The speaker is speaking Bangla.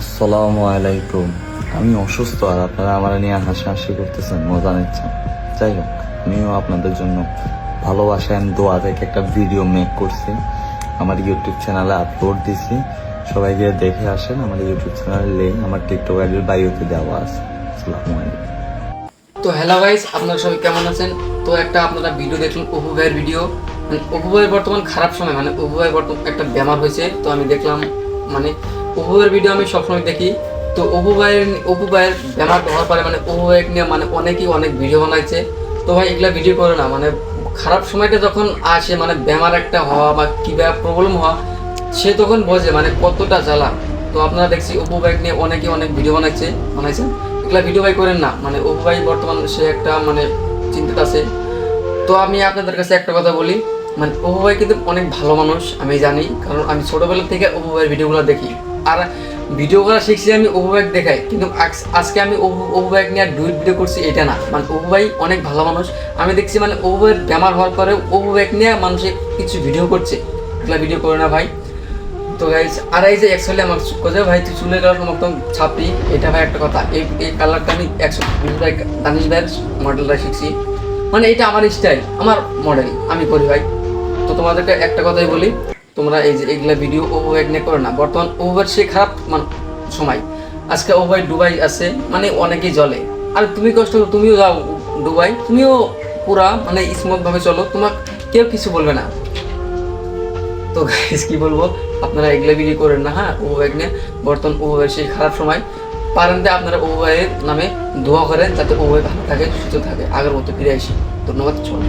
আসসালামু আলাইকুম। আমি অসুস্থ আর আপনারা আমার নিয়ে হাসাহাসি করতেছেন, মজা নিচ্ছেন। যাই হোক, আমিও আপনাদের জন্য ভালোবাসা and দোয়া থেকে একটা ভিডিও মেক করছি। আমার ইউটিউব চ্যানেলে আপলোড দিছি। সবাই গিয়ে দেখে আসেন, আমার ইউটিউব চ্যানেলের লিঙ্ক আমার টিকটক আইডির বায়োতে দেওয়া আছে। আসসালামু আলাইকুম। তো হ্যালো গাইস আপনারা সবাই কেমন আছেন? তো একটা আপনারা ভিডিও দেখলেন অপু ভাইয়ের ভিডিও মানে অপু ভাইয়ের বর্তমান খারাপ সময় মানে অপু ভাইয়ের বর্তমান একটা বেমার হয়েছে। তো আমি দেখলাম মানে অপু ভিডিও আমি সবসময় দেখি। তো অপু ভাইয়ের অপু ভাইয়ের বেমার হওয়ার পরে মানে অপু ভাইয়ের নিয়ে মানে অনেকেই অনেক ভিডিও বানাইছে। তো ভাই এগুলা ভিডিও করে না মানে খারাপ সময়টা যখন আসে মানে ব্যামার একটা হওয়া বা কিবা প্রবলেম হওয়া, সে তখন বোঝে মানে কতটা জ্বালা। তো আপনারা দেখছি অপু বাইক নিয়ে অনেকে অনেক ভিডিও বানাইছে বানাইছে এগুলা ভিডিও বাই করেন না মানে অপু ভাই বর্তমান সে একটা মানে চিন্তিত আছে। তো আমি আপনাদের কাছে একটা কথা বলি মানে অপু ভাই কিন্তু অনেক ভালো মানুষ, আমি জানি। কারণ আমি ছোটোবেলা থেকে অপু ভাইয়ের ভিডিওগুলো দেখি। আর ভিডিও করা শিখছি আমি অপু ভাইক দেখাই, কিন্তু আজ- আজকে আমি অপু অপু ভাইক নিয়ে ডুইট ভিডিও করছি, এটা না। মানে অপু ভাই অনেক ভালো মানুষ। আমি দেখছি মানে অপু ভাইয়ের বেমার হওয়ার পরে অপু ভাইক নিয়ে মানুষে কিছু ভিডিও করছে। এগুলা ভিডিও করে না ভাই। তো গাইজ আর এই যে অ্যাকচুয়ালি আমার কোথায় ভাই, তুই চুলের কালার একদম ছাপি এটা ভাই একটা কথা। এই এই কালারটা আমি একশো ভাই, দানিশ ভাইয়ের মডেলটা শিখছি। মানে এটা আমার স্টাইল আমার মডেল আমি করি ভাই। তো তোমাদেরকে একটা কথাই বলি। তোমরা এই যে এগুলা ভিডিও ও এক নিয়ে করো না। বর্তমান ওভার সে খারাপ সময়। আজকে ও ডুবাই আছে মানে অনেকেই জলে আর তুমি কষ্ট তুমিও যাও ডুবাই তুমিও পুরা মানে স্মুথ ভাবে চলো। তোমার কেউ কিছু বলবে না। তো গাইস কি বলব? আপনারা এগুলা ভিডিও করেন না হ্যাঁ? ও ব্যাগ নিয়ে। বর্তমান ও ভাইয়ের সেই খারাপ সময়। পারেন আপনারা ও ভাইয়ের নামে দোয়া করেন, যাতে ও ভাই ভালো থাকে, সুস্থ থাকে। আগের মতো ফিরে আসি। ধন্যবাদ, সবাই।